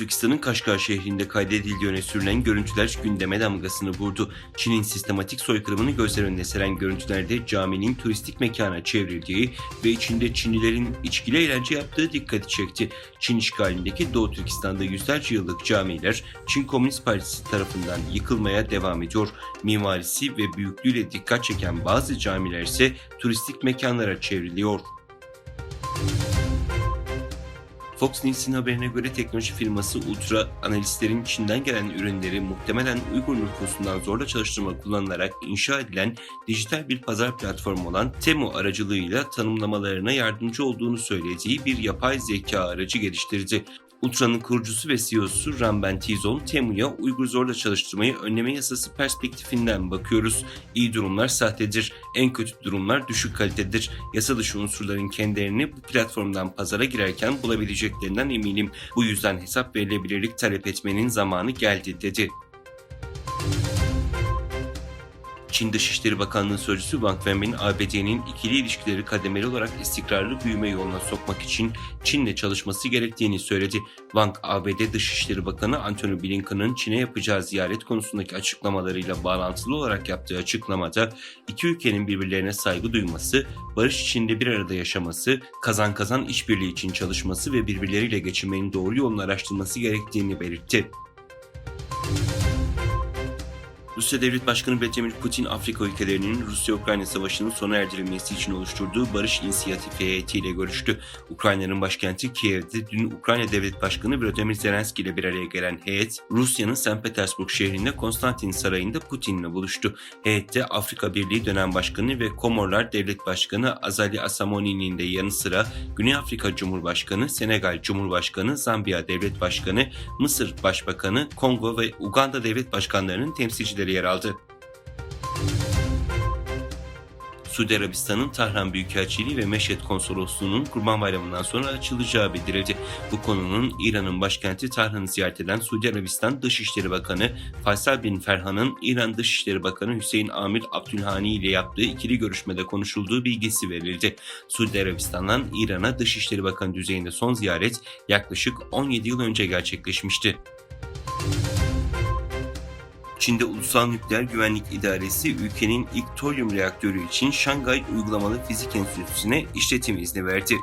Doğu Kaşgar şehrinde kaydedildiği öne sürülen görüntüler gündeme damgasını vurdu. Çin'in sistematik soykırımını gözler önüne seren görüntülerde caminin turistik mekana çevrildiği ve içinde Çinlilerin içkili eğlence yaptığı dikkati çekti. Çin işgalindeki Doğu Türkistan'da yüzlerce yıllık camiler Çin Komünist Partisi tarafından yıkılmaya devam ediyor. Mimarisi ve büyüklüğüyle dikkat çeken bazı camiler ise turistik mekanlara çevriliyor. Fox News'in haberine göre teknoloji firması Ultra, analistlerin Çin'den gelen ürünleri muhtemelen Uygur nüfusundan zorla çalıştırma kullanılarak inşa edilen dijital bir pazar platformu olan Temu aracılığıyla tanımlamalarına yardımcı olduğunu söylediği bir yapay zeka aracı geliştirdi. Ultra'nın kurucusu ve CEO'su Ramben Tizon, Temu'ya Uygur zorla çalıştırmayı önleme yasası perspektifinden bakıyoruz. İyi durumlar sahtedir, en kötü durumlar düşük kalitedir. Yasa dışı unsurların kendilerini bu platformdan pazara girerken bulabileceklerinden eminim. Bu yüzden hesap verilebilirlik talep etmenin zamanı geldi dedi. Çin Dışişleri Bakanlığı Sözcüsü Wang Wenbin, ABD'nin ikili ilişkileri kademeli olarak istikrarlı büyüme yoluna sokmak için Çin'le çalışması gerektiğini söyledi. Wang, ABD Dışişleri Bakanı Antony Blinken'ın Çin'e yapacağı ziyaret konusundaki açıklamalarıyla bağlantılı olarak yaptığı açıklamada iki ülkenin birbirlerine saygı duyması, barış içinde bir arada yaşaması, kazan kazan işbirliği için çalışması ve birbirleriyle geçinmenin doğru yolunu araştırması gerektiğini belirtti. Rusya Devlet Başkanı Vladimir Putin, Afrika ülkelerinin Rusya-Ukrayna savaşının sona erdirilmesi için oluşturduğu barış inisiyatifi heyetiyle görüştü. Ukrayna'nın başkenti Kiev'de dün Ukrayna Devlet Başkanı Volodymyr Zelenski ile bir araya gelen heyet, Rusya'nın St. Petersburg şehrinde Konstantin Sarayı'nda Putin'le buluştu. Heyette Afrika Birliği dönem başkanı ve Komorlar Devlet Başkanı Azali Asamoni'nin de yanı sıra Güney Afrika Cumhurbaşkanı, Senegal Cumhurbaşkanı, Zambiya Devlet Başkanı, Mısır Başbakanı, Kongo ve Uganda Devlet Başkanlarının temsilcileri yer aldı. Suudi Arabistan'ın Tahran Büyükelçiliği ve Meşhed Konsolosluğu'nun Kurban Bayramı'ndan sonra açılacağı bildirildi. Bu konunun İran'ın başkenti Tahran'ı ziyaret eden Suudi Arabistan Dışişleri Bakanı Faysal bin Ferhan'ın İran Dışişleri Bakanı Hüseyin Amir Abdülhani ile yaptığı ikili görüşmede konuşulduğu bilgisi verildi. Suudi Arabistan'dan İran'a Dışişleri Bakanı düzeyinde son ziyaret yaklaşık 17 yıl önce gerçekleşmişti. Çin'de Ulusal Nükleer Güvenlik İdaresi ülkenin ilk toryum reaktörü için Şangay Uygulamalı Fizik Enstitüsü'ne işletim izni verdi.